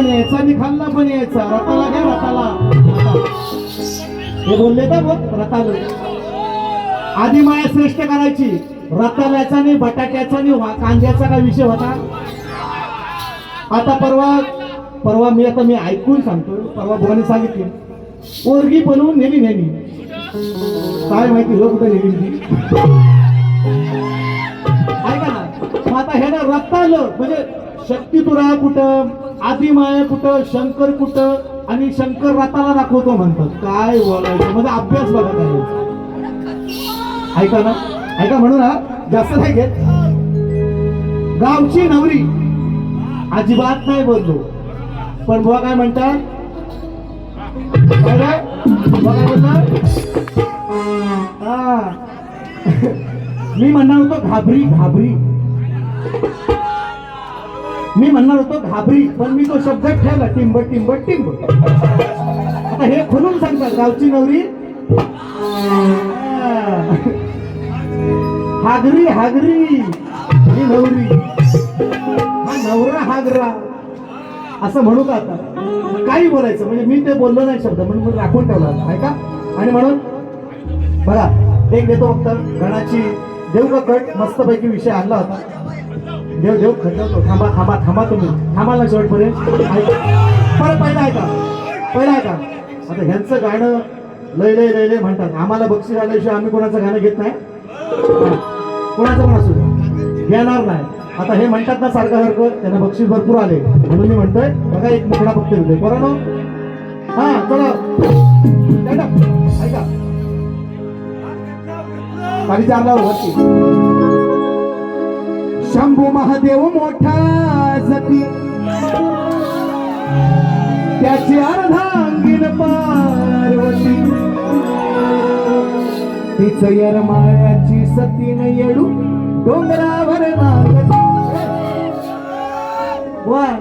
पण यायचा आणि खाल्ला पण यायचा. रताला घ्या रताला. हे बोलले का बघ रताला आधी माया श्रेष्ठ करायची. रताळ्याचा आणि बटाट्याचा आणि कांद्याचा काय विषय होता? आता परवा परवा मी आता मी ऐकून सांगतो परवा बुवाने सांगितली. पोरगी बनवून नेली नेली काय माहिती लोक कुठे नेली ती ऐका ना. मग आता हे ना रत्ताल म्हणजे शक्तिपुरा कुठं? आदिमाया कुठं शंकर कुठं आणि शंकर रथाला दाखवतो म्हणतात. काय बोलायचं? म्हणजे अभ्यास बघा काय ऐका ना ऐका म्हणून ना जास्त नाही घेत. गावची नवरी अजिबात नाही बोललो. पण बुवा काय म्हणतात? काय मी म्हणणार होतो घाबरी घाबरी. मी म्हणणार होतो घाबरी पण मी तो शब्द ठेवला टिंब टिंब टिंब आता हे खुलून सांगतात गावची नवरी. हागरी हागरी. ही नवरी. हा नवरा हागरा. असं म्हणू का आता? काही बोलायचं म्हणजे मी ते बोललो नाही शब्द म्हणून मी राखून ठेवला आहे का? आणि म्हणून बघा एक देतो फक्त गणाची देव का कट मस्तपैकी विषय आणला होता. देव देव खटवतो थांबा थांबा थांबा तुम्ही. थांबा ना शेवटपर्यंत. ऐका. परत पहिला ऐका. पहिला ऐका. आता ह्यांचं गाणं लय लय लय लय म्हणतात. आम्हाला बक्षीस आल्याशिवाय आम्ही कोणाचं गाणं घेत नाही? कोणाचं पण असू घेणार नाही. आता हे म्हणतात ना सारखं सारखं त्यांना बक्षीस भरपूर आले. म्हणून मी म्हणतोय बघा एक मुकडा फक्त येतोय. बरं हा चला. ऐका. खाली चालल्यावर वरती शंभू महादेव मोठा सती. त्याची अर्धांगीन पार्वती. तिच यरमाळ्याची सतीन येडू डोंगरावर नागती वाय.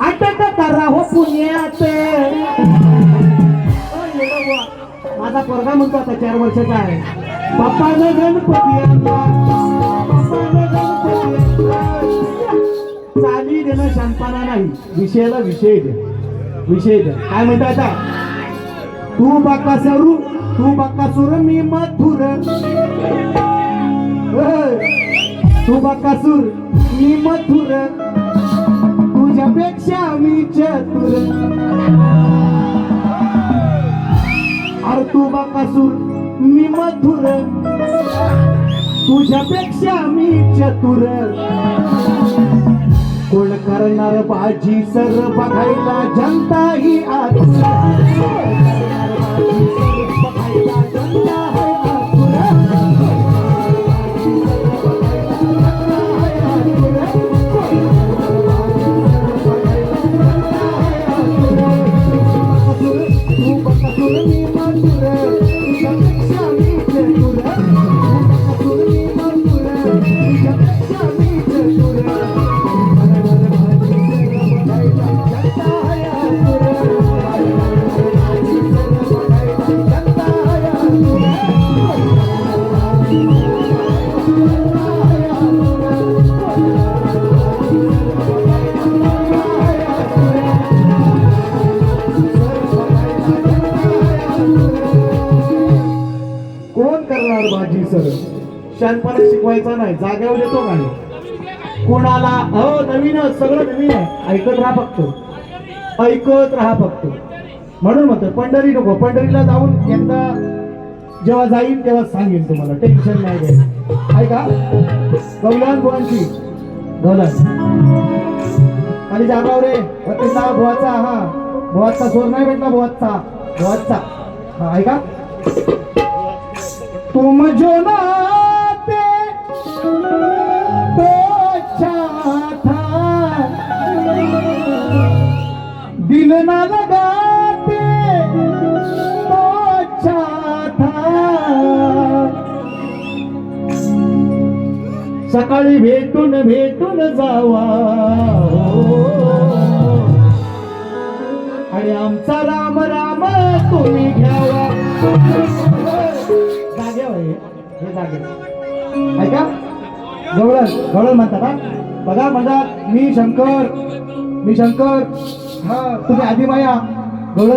अटक करा हो पुण्यात. माझा पोरगा म्हणतो आता चार वर्षाचा आहे बाप्पानं गणपती आणला. चाली देणं शांतपणा नाही. विषयाला विषय द्या विषय द्या काय म्हणता आता? तू बाकासरू तू बाका सुर मी मथुर तू बाका सुर मी मथुर तुझ्यापेक्षा मी चतुर. अरे तू बाकासूर मी मथुर तुझ्यापेक्षा मी चतुर. कोण करणार बाजी सर बघायला? जनता ही सगळं. बाजी शानपणा शिकवायचा नाही जाग्यावर येतो नाही? कोणाला? हो नवीन सगळं नवीन आहे. ऐकत राहा फक्त. ऐकत राहा फक्त. म्हणून म्हणतो पंढरी नको. पंढरीला जाऊन एकदा जेव्हा जाईन तेव्हा सांगेन तुम्हाला. टेन्शन नाही घ्यायचं. ऐका. गौलान बुवांची गौलान आणि जागाव रे. त्यांना बुवाचा. हा. भुवाचा सोर नाही भेटला भुवाचा भुवाचा हा ऐका. तुम जो नाते तो अच्छा था दिल ना लगाते तो अच्छा था सकाळी भेटून भेटून जावा। आणि आमचा राम राम तुम्ही घ्यावा। लागेल. ऐका? गवळण गवळण म्हणतात हा बघा म्हणतात मी शंकर मी शंकर. हा तुम्ही आदिमाया गवळण